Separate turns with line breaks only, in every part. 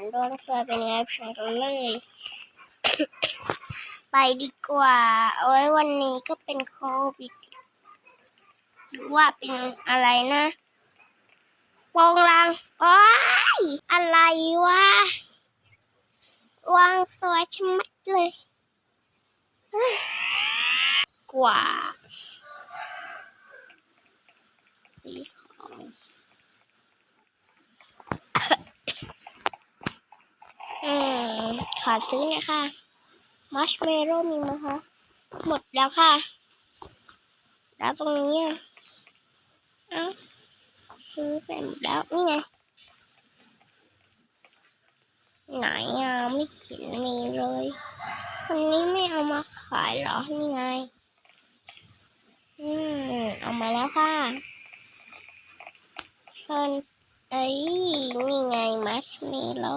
นดวงสวยเป็นไงไปชมกันเลย ไปดีกว่า โอ้ยวันนี้ก็เป็นโควิดหรือว่าเป็นอะไรนะโปงรังโอ้ยอะไรวะวางสวยชะมัดเลยเฮ้ยกว่าสีของ อืมข อซื้อหน่อยค่ะ มัชเมโร่มีไหมคะหมดแล้วค่ะ แล้วตรงนี้อะเอ้าซื้อไปหมดแล้ว นี่ไง ไหนอะไม่เห็นมีเลยวันนี้ไม่เอามาขายเหรอ นี่ไง อืม เอามาแล้วค่ะเชิญเอ้ยนี่ไง มัชเมโล่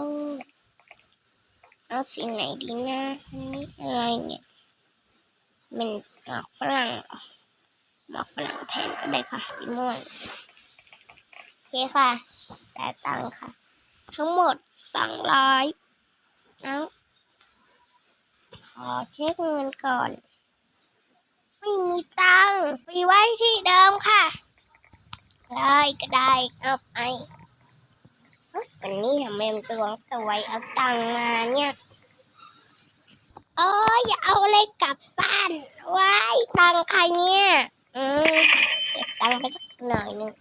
เอาสีไหนดีนะอันนี้อะไรเนี่ยมันหมากฝรั่งหรอหมากฝรั่งแทนก็ได้ค่ะสีม่วงโอเคค่ะแต่ตังค่ะ ทั้งหมดสองร้อยเอาขอเช็คเงินก่อน ไม่มีตังไปไว้ที่เดิมค่ะ ได้ก็ได้เอาไป วันนี้ทำไมมันตัวสวยเอาตังมาเนี่ยเอออย่าเอาอะไรกลับบ้านไว้ตังใครเนี่ยอืมเก็บตังไปสักหน่อยหนึง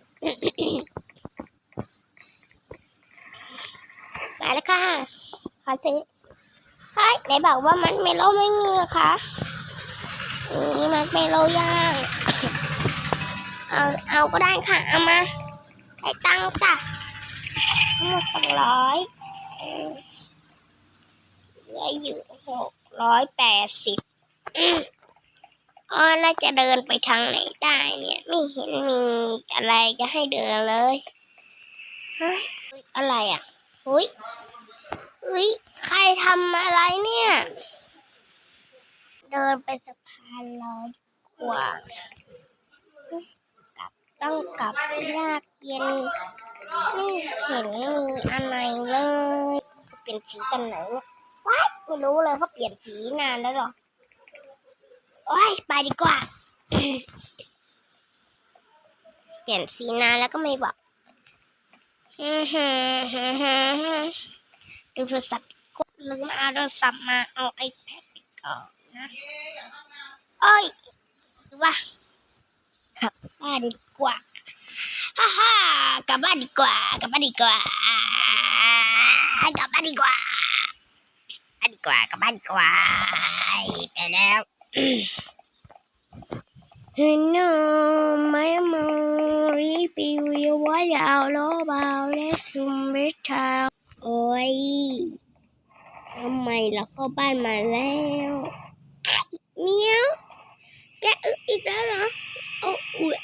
มาแล้วค่ะขอซื้อเฮ้ยไหนบอกว่ามันเมโลไม่มีเหรอคะนี่มันเมโลย่างเอาเอาก็ได้ค่ะเอามาให้ตังค์จ้ะ ทั้งหมดสองร้อยเหลืออยู่หกร้อยแปดสิบอ๋อน่าจะเดินไปทางไหนได้เนี่ย ไม่เห็นมีอะไรจะให้เดินเลยฮะอะไรอะเฮ้ยเฮ้ยใครทำอะไรเนี่ย เดินไปสะพานลอยกว่ากลับต้องกลับยากเย็น ไม่เห็นมีอะไรเลยเขาเปลี่ยนสีกันไหนเนี่ยว้ายไม่รู้เลยเขาเปลี่ยนสีนานแล้วหรอโอ้ยไปดีกว่า เปลี่ยนสีนานแล้วก็ไม่บอกดูโทรศัพท์กดลืมเอาโทรศัพท์มาเอาไอแพดไปก่อนนะเอ้ยหรือว่ากลับบ้านดีกว่า ฮ่าฮ่ากลับบ้านดีกว่ากลับบ้านดีกว่ากลับบ้านดีกว่าบ้านดีกว่ากลับบ้านดีกว่าไปแล้วเห็นน้ไม่มารีปิวว่ายาวโลบาวและซุมเวทาโอ้ยทำไมเราเข้าบ้านมาแล้วเมียวแกอึอีกแล้วเหรอโอ้อุ๊ย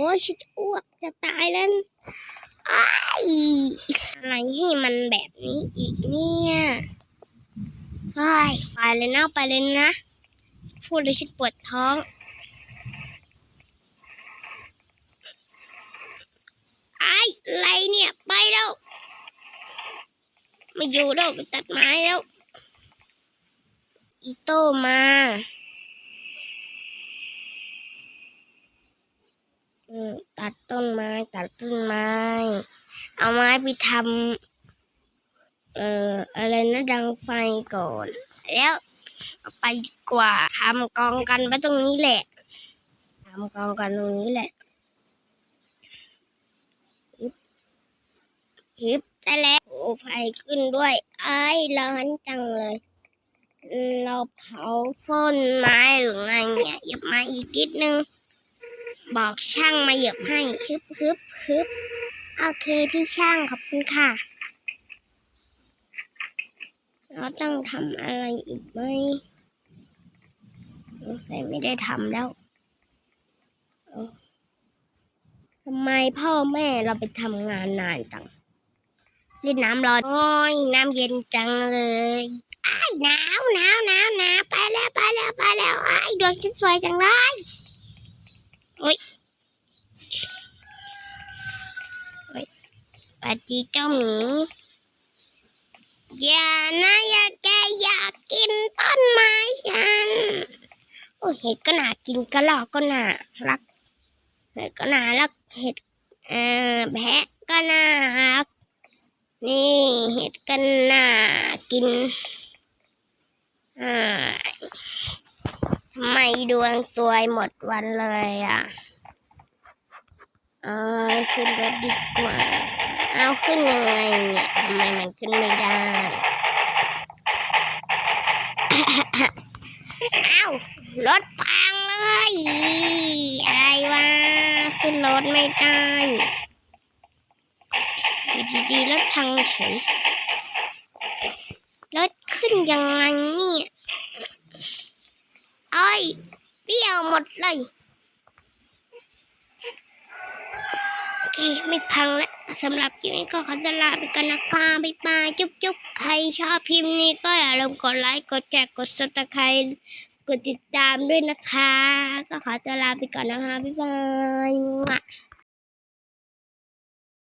โอ้ยฉันอ้วกจะตายแล้วอ้ายอะไรให้มันแบบนี้อีกเนี่ยเฮ้ไปเลยนะไปเลยนะ พูดเลยฉันปวดท้องไอ้ายอะไรเนี่ยไปแล้วไม่อยู่แล้วตัดไม้แล้ว อีโต้มา อืม ตัดต้นไม้ตัดต้นไม้ เอาไม้ไปทำเอ่ออะไรนะดังไฟก่อน แล้วไปกว่าทำกองกันไว้ตรงนี้แหละทำกองกันตรงนี้แหละฮึบได้แล้วโอ้ไฟขึ้นด้วย ไอ้ร้อนจังเลย เราเผาต้นไม้หรือไงเนี่ยหยิบมาอีกนิดนึง บอกช่างมาเหยียบให้ฮึบฮึบฮึบโอเคพี่ช่างขอบคุณค่ะเราต้องทำอะไรอีกไหมสงสัยไม่ได้ทำแล้วทำไมพ่อแม่เราไปทำงานนานจังเล่นน้ำร้อนโอ้ยน้ำเย็นจังเลยอ้หนาวหนาวหนาวหนาวไปแล้วไปแล้วไปแล้วอ้ดวงฉันสวยจังเลย สวัสดีเจ้าหมีอย่านะอย่าแกอยากกินต้นไม้ฉัน โอ้ยเห็ดก็น่ากินกระรอกก็น่ารัก เห็ดก็น่ารัก เห็ดเอ่อแพะก็น่ารัก นี่เห็ดก็น่ากินอ่า ไม่ดวงสวยหมดวันเลยอะเออขึ้นรถดีกว่า เอาขึ้นยังไงเนี่ยทำไมมันขึ้นไม่ได้ เอารถพังเลยอะไรวะ ขึ้นรถไม่ได้อยู่ดีๆรถพังเฉย รถขึ้นยังไงเนี่ยเอ้ยเปรี้ยวหม ดเลยโอเคไม่พังแล้วสำหรับคลิปนี้ก็ขอจะลาไปกันนะคะบ๊ายบายจุ๊บจุ๊บใครชอบพิมพ์นี้ก็อย่าลืมกดไลค์กดแชร์กดซับสไครต์กดติดตามด้วยนะคะ ก็ขอจะลาไปก่อนนะคะบ๊ายบาย